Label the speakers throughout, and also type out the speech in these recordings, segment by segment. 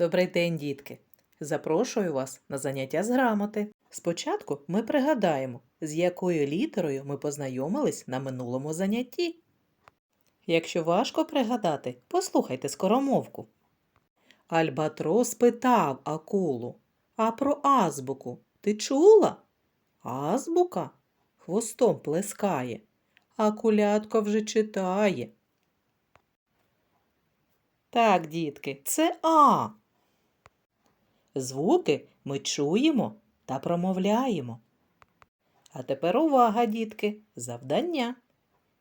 Speaker 1: Добрий день, дітки! Запрошую вас на заняття з грамоти. Спочатку ми пригадаємо, з якою літерою ми познайомились на минулому занятті. Якщо важко пригадати, послухайте скоромовку. Альбатрос питав акулу, а про азбуку ти чула? Азбука хвостом плескає, а кулятко вже читає. Так, дітки, це А. Звуки ми чуємо та промовляємо. А тепер увага, дітки, завдання.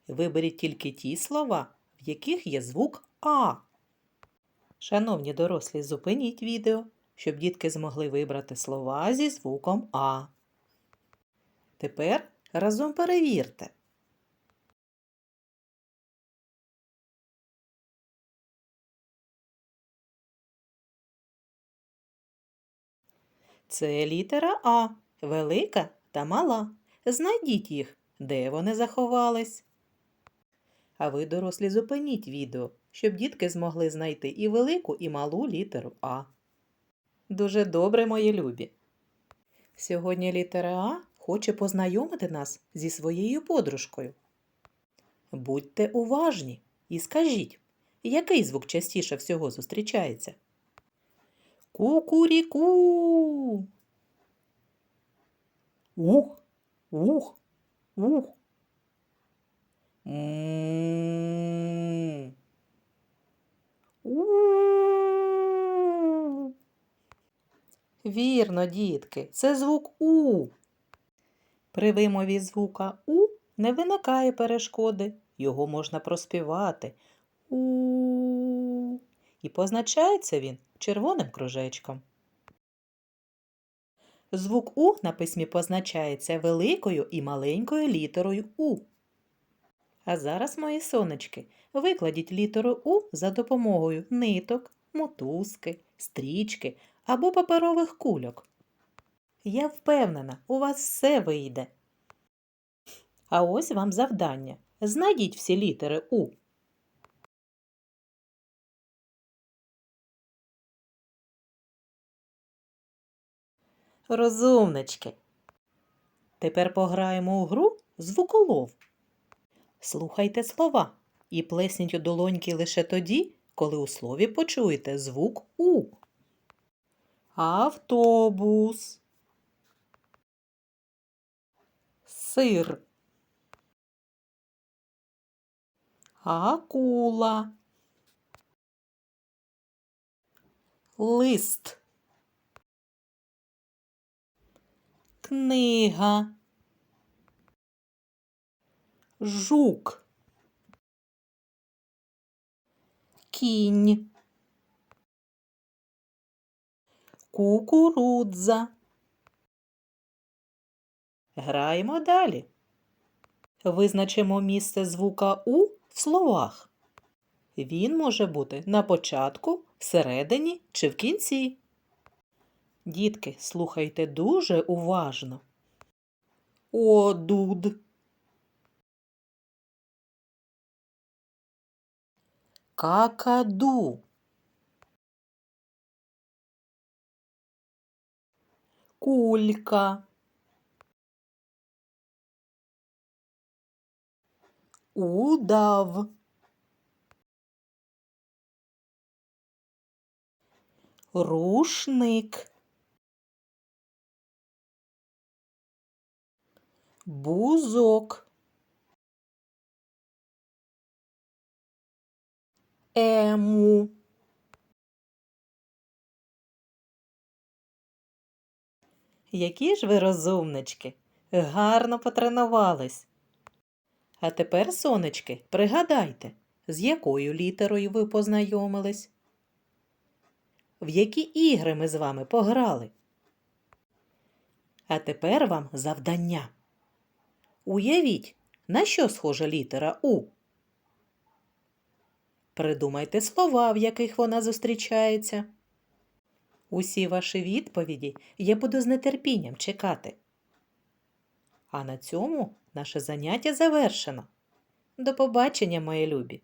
Speaker 1: Виберіть тільки ті слова, в яких є звук А. Шановні дорослі, зупиніть відео, щоб дітки змогли вибрати слова зі звуком А. Тепер разом перевірте. Це літера А, велика та мала. Знайдіть їх, де вони заховались. А ви, дорослі, зупиніть відео, щоб дітки змогли знайти і велику, і малу літеру А. Дуже добре, мої любі. Сьогодні літера А хоче познайомити нас зі своєю подружкою. Будьте уважні і скажіть, який звук частіше всього зустрічається? Кукуріку. Ух, ух, ух. М. Вірно, дітки, це звук У. При вимові звука У не виникає перешкоди. Його можна проспівати. У. І позначається він червоним кружечком. Звук У на письмі позначається великою і маленькою літерою У. А зараз, мої сонечки, викладіть літеру У за допомогою ниток, мотузки, стрічки або паперових кульок. Я впевнена, у вас все вийде. А ось вам завдання. Знайдіть всі літери У. Розумнички. Тепер пограємо у гру звуколов. Слухайте слова і плесніть у долоньки лише тоді, коли у слові почуєте звук У. Автобус. Сир. Акула. Лист. Книга. Жук. Кінь. Кукурудза. Граємо далі. Визначимо місце звука У в словах. Він може бути на початку, всередині чи в кінці. Дітки, слухайте дуже уважно. Одуд. Какаду. Кулька. Удав. Рушник. Бузок. Ему. Які ж ви розумнички, гарно потренувались. А тепер, сонечки, пригадайте, з якою літерою ви познайомились? В які ігри ми з вами пограли? А тепер вам завдання. Уявіть, на що схожа літера У. Придумайте слова, в яких вона зустрічається. Усі ваші відповіді я буду з нетерпінням чекати. А на цьому наше заняття завершено. До побачення, мої любі!